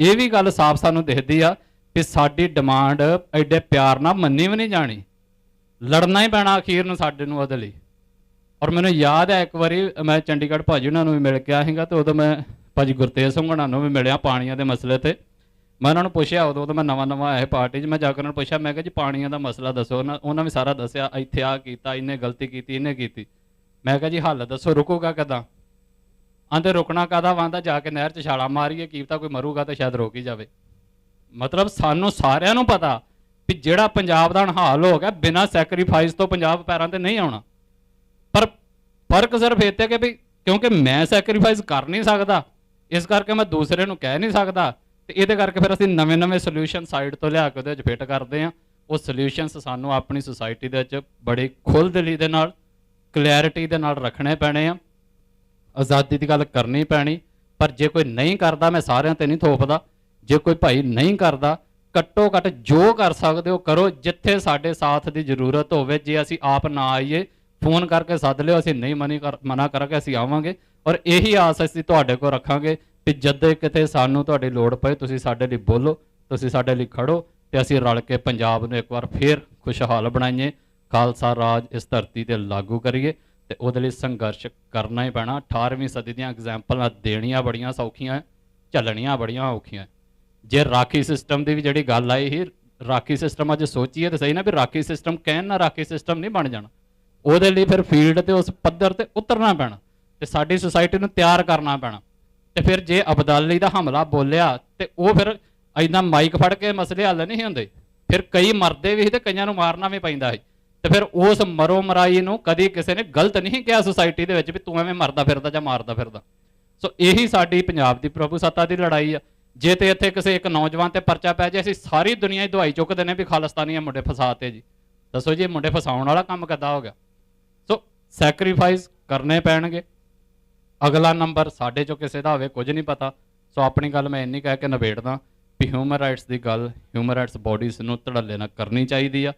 ਇਹ ਵੀ ਗੱਲ ਸਾਫ਼ ਸਾਨੂੰ ਦਿਖਦੀ ਆ ਕਿ ਸਾਡੀ ਡਿਮਾਂਡ ਐਡੇ ਪਿਆਰ ਨਾਲ ਮੰਨੀ ਵੀ ਨਹੀਂ ਜਾਣੀ। ਲੜਨਾ ਹੀ ਪੈਣਾ ਅਖੀਰ ਨੂੰ ਸਾਡੇ ਨੂੰ ਉਹਦੇ ਲਈ। ਔਰ ਮੈਨੂੰ ਯਾਦ ਹੈ ਇੱਕ ਵਾਰੀ ਮੈਂ ਚੰਡੀਗੜ੍ਹ ਭਾਜੀ ਉਹਨਾਂ ਨੂੰ ਵੀ ਮਿਲ ਕੇ ਆਇਆ ਸੀਗਾ ਤੇ ਉਦੋਂ ਮੈਂ ਭਾਜੀ ਗੁਰਤੇਜ ਸਿੰਘ ਉਹਨਾਂ ਨੂੰ ਵੀ ਮਿਲਿਆ ਪਾਣੀਆਂ ਦੇ ਮਸਲੇ ਤੇ। ਮੈਂ ਉਹਨਾਂ ਨੂੰ ਪੁੱਛਿਆ ਉਦੋਂ ਉਦੋਂ ਮੈਂ ਨਵਾਂ ਨਵਾਂ ਆਇਆ ਪਾਰਟੀ 'ਚ, ਮੈਂ ਜਾ ਕੇ ਉਹਨਾਂ ਨੂੰ ਪੁੱਛਿਆ, ਮੈਂ ਕਿਹਾ ਜੀ ਪਾਣੀਆਂ ਦਾ ਮਸਲਾ ਦੱਸੋ, ਉਹਨਾਂ ਉਹਨਾਂ ਵੀ ਸਾਰਾ ਦੱਸਿਆ, ਇੱਥੇ ਆ ਕੀਤਾ ਇਹਨੇ ਗਲਤੀ ਕੀਤੀ ਇਹਨੇ ਕੀਤੀ। ਮੈਂ ਕਿਹਾ ਜੀ ਹੱਲ ਦੱਸੋ, ਰੁਕੂਗਾ ਕਦਾਂ? ਆਂਦੇ ਰੁਕਣਾ ਕਾਦਾ ਵਾਂਦਾ ਜਾ ਕੇ ਨਹਿਰ 'ਚ ਛਾਲਾ ਮਾਰੀਏ, ਕੀ ਪਤਾ ਕੋਈ ਮਰੂਗਾ ਤਾਂ ਸ਼ਾਇਦ ਰੋਕ ਹੀ ਜਾਵੇ। ਮਤਲਬ ਸਾਨੂੰ ਸਾਰਿਆਂ ਨੂੰ ਪਤਾ ਵੀ ਜਿਹੜਾ ਪੰਜਾਬ ਦਾ ਹਾਲ ਹੋ ਗਿਆ, ਬਿਨਾਂ ਸੈਕਰੀਫਾਈਸ ਤੋਂ ਪੰਜਾਬ ਪੈਰਾਂ ਤੇ ਨਹੀਂ ਆਉਣਾ। ਪਰ ਫ਼ਰਕ ਸਿਰਫ ਇੱਥੇ ਕਿ ਵੀ ਕਿਉਂਕਿ ਮੈਂ ਸੈਕਰੀਫਾਈਸ ਕਰ ਨਹੀਂ ਸਕਦਾ, ਇਸ ਕਰਕੇ ਮੈਂ ਦੂਸਰੇ ਨੂੰ ਕਹਿ ਨਹੀਂ ਸਕਦਾ, ਤੇ ਇਹਦੇ ਕਰਕੇ ਫਿਰ ਅਸੀਂ ਨਵੇਂ-ਨਵੇਂ ਸੋਲੂਸ਼ਨ ਸਾਈਡ ਤੋਂ ਲਿਆ ਕੇ ਉਹਦੇ ਵਿੱਚ ਫਿੱਟ ਕਰਦੇ ਆ ਉਹ ਸੋਲੂਸ਼ਨਸ ਸਾਨੂੰ ਆਪਣੀ ਸੁਸਾਇਟੀ ਦੇ ਵਿੱਚ ਬੜੀ ਖੁੱਲ੍ਹਦਿਲੀ ਦੇ ਨਾਲ ਕਲੈਰਿਟੀ ਦੇ ਨਾਲ ਰੱਖਣੇ ਪੈਣੇ ਆ। ਆਜ਼ਾਦੀ ਦੀ ਗੱਲ ਕਰਨੀ ਪੈਣੀ, ਪਰ ਜੇ ਕੋਈ ਨਹੀਂ ਕਰਦਾ, ਮੈਂ ਸਾਰਿਆਂ ਤੇ ਨਹੀਂ ਥੋਪਦਾ। ਜੇ ਕੋਈ ਭਾਈ ਨਹੀਂ ਕਰਦਾ ਘੱਟੋ ਘੱਟ ਜੋ ਕਰ ਸਕਦੇ ਹੋ ਕਰੋ, ਜਿੱਥੇ ਸਾਡੇ ਸਾਥ ਦੀ ਜ਼ਰੂਰਤ ਹੋਵੇ। ਜੇ ਅਸੀਂ ਆਪ ਨਾ ਆਈਏ, ਫੋਨ ਕਰਕੇ ਸੱਦ ਲਿਓ, ਅਸੀਂ ਨਹੀਂ ਮਨੀ ਕਰ, ਮਨਾ ਕਰਾਂਗੇ ਅਸੀਂ ਆਵਾਂਗੇ। ਔਰ ਇਹੀ ਆਸ ਅਸੀਂ ਤੁਹਾਡੇ ਕੋਲ ਰੱਖਾਂਗੇ ਕਿ ਜਦੋਂ ਕਿਤੇ ਸਾਨੂੰ ਤੁਹਾਡੀ ਲੋੜ ਪਏ, ਤੁਸੀਂ ਸਾਡੇ ਲਈ ਬੋਲੋ, ਤੁਸੀਂ ਸਾਡੇ ਲਈ ਖੜੋ ਤੇ ਅਸੀਂ ਰਲ ਕੇ ਪੰਜਾਬ ਨੂੰ ਇੱਕ ਵਾਰ ਫੇਰ ਖੁਸ਼ਹਾਲ ਬਣਾਈਏ। ਖਾਲਸਾ ਰਾਜ ਇਸ ਧਰਤੀ ਤੇ ਲਾਗੂ ਕਰੀਏ। ਤੇ ਉਹਦੇ ਲਈ ਸੰਘਰਸ਼ ਕਰਨਾ ਹੀ ਪੈਣਾ। 18ਵੀਂ ਸਦੀ ਦੀਆਂ ਐਗਜ਼ਾਮਪਲਾਂ ਦੇਣੀਆਂ ਬੜੀਆਂ ਸੌਖੀਆਂ ਚੱਲਣੀਆਂ ਬੜੀਆਂ ਔਖੀਆਂ ਜੇ ਰਾਖੀ ਸਿਸਟਮ ਦੀ ਵੀ ਜਿਹੜੀ ਗੱਲ ਆਈ ਸੀ, ਰਾਖੀ ਸਿਸਟਮ ਅੱਜ ਸੋਚੀਏ ਤਾਂ ਸਹੀ ਨਾ ਵੀ ਰਾਖੀ ਸਿਸਟਮ ਕਹਿਣ ਨਾ ਰਾਖੀ ਸਿਸਟਮ ਨਹੀਂ ਬਣ ਜਾਣਾ। ਉਹਦੇ ਲਈ ਫਿਰ ਫੀਲਡ ਤੇ ਉਸ ਪੱਧਰ ਤੇ ਉਤਰਨਾ ਪੈਣਾ ਤੇ ਸਾਡੀ ਸੁਸਾਇਟੀ ਨੂੰ ਤਿਆਰ ਕਰਨਾ ਪੈਣਾ। ਤੇ ਫਿਰ ਜੇ ਅਬਦਾਲੀ ਦਾ ਹਮਲਾ ਬੋਲਿਆ ਤੇ ਉਹ ਫਿਰ ਐਦਾਂ ਮਾਈਕ ਫੜ ਕੇ ਮਸਲੇ ਹੱਲ ਨਹੀਂ ਹੁੰਦੇ। ਫਿਰ ਕਈ ਮਰਦੇ ਵੀ ਸੀ ਤੇ ਕਈਆਂ ਨੂੰ ਮਾਰਨਾ ਵੀ ਪੈਂਦਾ ਸੀ। ਤੇ ਫਿਰ ਉਸ ਮਰੋ ਮਰਾਈ ਨੂੰ ਕਦੀ ਕਿਸੇ ਨੇ ਗਲਤ ਨਹੀਂ ਕਿਹਾ ਸੁਸਾਇਟੀ ਦੇ ਵਿੱਚ ਵੀ ਤੂੰ ਐਵੇਂ ਮਰਦਾ ਫਿਰਦਾ ਜਾਂ ਮਾਰਦਾ ਫਿਰਦਾ। ਸੋ ਇਹੀ ਸਾਡੀ ਪੰਜਾਬ ਦੀ ਪ੍ਰਭੂ ਸੱਤਾ ਦੀ ਲੜਾਈ ਆ। ਜੇ ਤੇ ਇੱਥੇ ਕਿਸੇ ਇੱਕ ਨੌਜਵਾਨ ਤੇ ਪਰਚਾ ਪੈ ਜਾਏ ਅਸੀਂ ਸਾਰੀ ਦੁਨੀਆ ਹੀ ਦਵਾਈ ਚੁੱਕਦੇ ਨੇ ਵੀ ਖਾਲਿਸਤਾਨੀਆਂ ਮੁੰਡੇ ਫਸਾਤੇ ਜੀ। ਦੱਸੋ ਜੀ ਮੁੰਡੇ ਫਸਾਉਣ ਵਾਲਾ ਕੰਮ ਕਿੱਦਾਂ ਹੋ ਗਿਆ? ਸੋ ਸੈਕਰੀਫਾਈਸ ਕਰਨੇ ਪੈਣਗੇ। ਅਗਲਾ ਨੰਬਰ ਸਾਡੇ ਚੋਂ ਕਿਸੇ ਦਾ ਹੋਵੇ, ਕੁਝ ਨਹੀਂ ਪਤਾ। ਸੋ ਆਪਣੀ ਗੱਲ ਮੈਂ ਇੰਨੀ ਕਹਿ ਕੇ ਨਿਬੇੜਦਾ ਵੀ ਹਿਊਮਨ ਰਾਈਟਸ ਦੀ ਗੱਲ ਹਿਊਮਨ ਰਾਈਟਸ ਬਾਡੀਜ਼ ਨੂੰ ਧੜੱਲੇ ਨਾਲ ਕਰਨੀ ਚਾਹੀਦੀ ਆ।